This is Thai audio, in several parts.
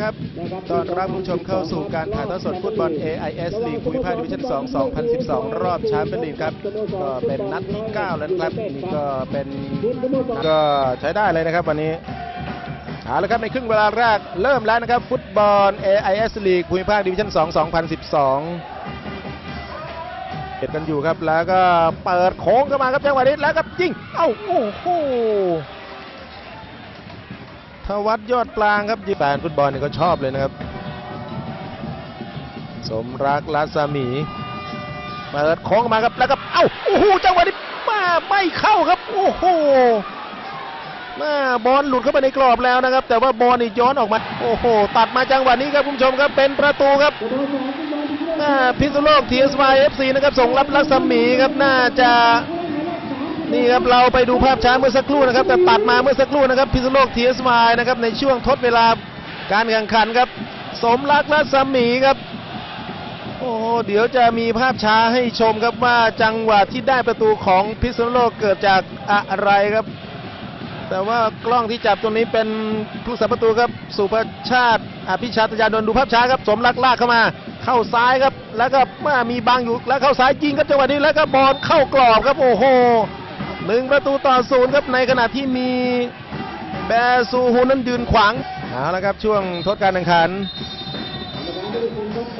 ครับต้อนรับผู้ชมเข้าสู่การถ่ายทอดสดฟุตบอล AIS ลีกภูมิภาคดิวิชั่น 2 2012 รอบแชมเปี้ยนลีกครับ ก็เป็นนัดที่ 9 แล้วครับนี่ก็เป็นก็ใช้ได้เลยนะครับวันนี้เอาละครับในครึ่งเวลาแรกเริ่มแล้วนะครับ ฟุตบอล AIS ลีกภูมิภาคดิวิชั่น 2 2012เก็บกันอยู่ครับแล้วก็เปิดโค้งเข้ามาครับจังหวะนี้แล้วก็ยิงเอ้าโอ้โห ทวัดยอดปลางครับแฟนฟุตบอลนี่ก็ชอบเลยนะครับ สมรักลัศมีเปิดโค้งมาครับแล้วก็เอ้าโอ้โหจังหวะนี้มาไม่เข้าครับโอ้โหหน้าบอลหลุดเข้าไปในกรอบแล้วนะครับ แต่ว่าบอลนี่ย้อนออกมา โอ้โห ตัดมาจังหวะนี้ครับคุณผู้ชมครับเป็นประตูครับพิษณุโลกทีเอสวายเอฟซีนะครับส่งรับลักษมีครับน่าจะ นี่ครับเราไปดูภาพช้าเมื่อสักครู่นะครับ แต่ตัดมาเมื่อสักครู่นะครับพิษณุโลกทีเอสวายนะครับในช่วงทดเวลาการแข่งขันครับ สมรักลักษมีครับ โอ้โหเดี๋ยวจะมีภาพช้าให้ชมครับว่าจังหวะที่ได้ประตูของพิษณุโลกเกิดจากอะไรครับ แต่ว่ากล้องที่จับตรงนี้เป็นผู้สับประตูครับสุภชาติอภิชาตยานนท์ดูภาพช้าครับ สมรักลากเข้ามาเข้าซ้ายครับ แล้วก็มามีบางอยู่แล้วเข้าซ้ายยิงครับจังหวะนี้แล้วก็บอลเข้ากรอบครับโอ้โห หนึ่งประตูต่อศูนย์ครับในขณะที่มีแบซูฮูนั้นยืนขวางเอาละครับช่วงทดการแข่งขัน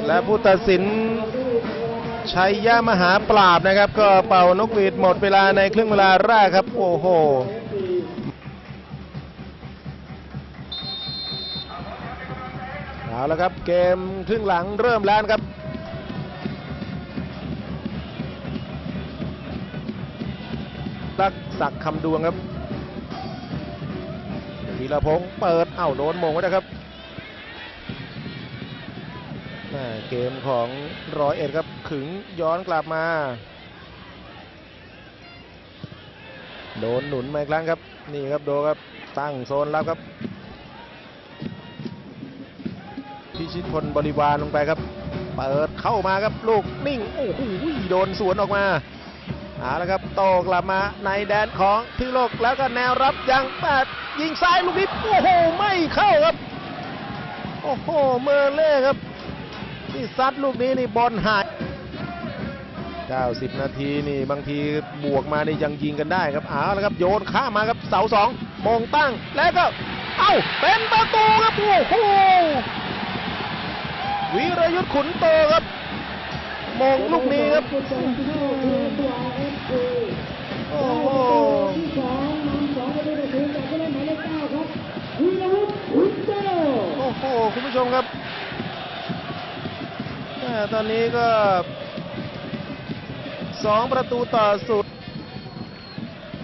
และผู้ตัดสินชัยยะมหาปราบนะครับ ก็เป่านกหวีดหมดเวลาในครึ่งเวลาแรกครับ โอ้โหเอาละครับเกมครึ่งหลังเริ่มแล้วครับ รักศักคำดวงครับธีรพงศ์เปิดเอ้าโดนมงไว้นะครับเกมของร้อยเอ็ดครับขึงย้อนกลับมา โดนหนุนมาอีกครั้งครับ นี่ครับโดครับตั้งโซนรับครับพิชิตพลบริวารลงไปครับ เปิดเข้ามาครับลูกนิ่ง โอ้โหโดนสวนออกมา เอาละครับโตกลับมาในแดนของพิโลกแล้วก็แนวรับยังแปดยิงซ้ายลูกนี้โอ้โหไม่เข้าครับ โอ้โหเมอร์เล่ครับนี่ซัดลูกนี้นี่บอลหาย 90 นาทีนี่บางทีบวกมานี่ยังยิงกันได้ครับเอาละครับโยนข้ามมาครับเสาสองมงตั้งแล้วก็ เอ้าเป็นประตูครับโอ้โหวิรยุทธ์ขุนโตครับ มองลูกนี้ครับโอ้โหโอ้โหคุณผู้ชมครับตอนนี้ก็สองประตูต่อสุด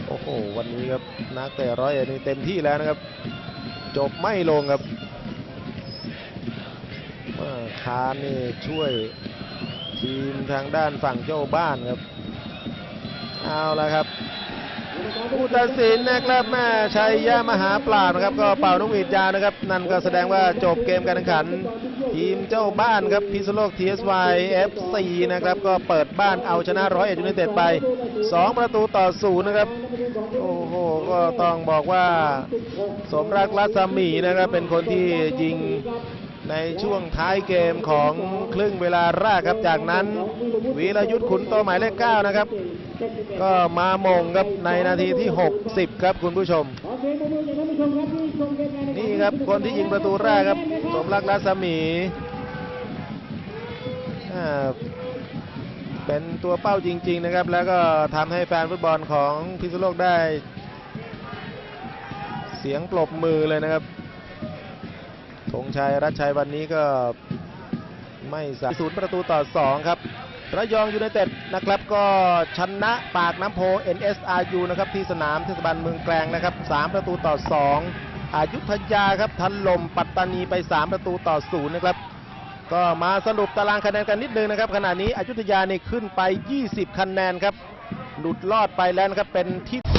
โอ้โห วันนี้ครับนักเตะร้อยเอ็ดนี่เต็มที่แล้วนะครับ จบไม่ลงครับว่าคานนี่ช่วย ทีมทางด้านฝั่งเจ้าบ้านครับ เอาละครับผู้ตัดสินนะครับแม่ชัยยะมหาปราบนะครับ ก็เป่านกหวีดยาวนะครับ นั่นก็แสดงว่าจบเกมการแข่งขัน ทีมเจ้าบ้านครับพิษณุโลก TSY FC นะครับก็เปิดบ้านเอาชนะร้อยเอ็ดยูไนเต็ดไป 2 ประตูต่อศูนย์นะครับ โอ้โห ก็ต้องบอกว่า สมรักลัศมีนะครับเป็นคนที่ยิง ในช่วงท้ายเกมของครึ่งเวลาแรกครับ จากนั้นวีรยุทธ์ขุนโตหมายเลข9นะครับ ก็มามงครับในนาทีที่ 60 ครับคุณผู้ชม นี่ครับคนที่ยิงประตูแรกครับ สมรักลัศมีอ่าเป็นตัวเป้าจริง ๆนะครับ แล้วก็ทำให้แฟนฟุตบอลของพิษณุโลกได้ เสียงปรบมือเลยนะครับ ธงชัยรัชชัยวันนี้ก็ไม่สาศูนย์ประตูต่อ 2 ครับ ระยองยูไนเต็ดนะครับก็ชนะปากน้ำโพ NSRU นะครับที่สนามเทศบาลเมืองแกลงนะครับ 3 ประตูต่อ 2 อายุทยาครับทันลมปัตตานีไป 3 ประตูต่อ 0 นะครับ ก็มาสรุปตารางคะแนนกันนิดนึงนะครับ ขณะนี้อยุธยานี่ขึ้นไป 20 คะแนนครับ หลุดลอดไปแล้วนะครับเป็นที่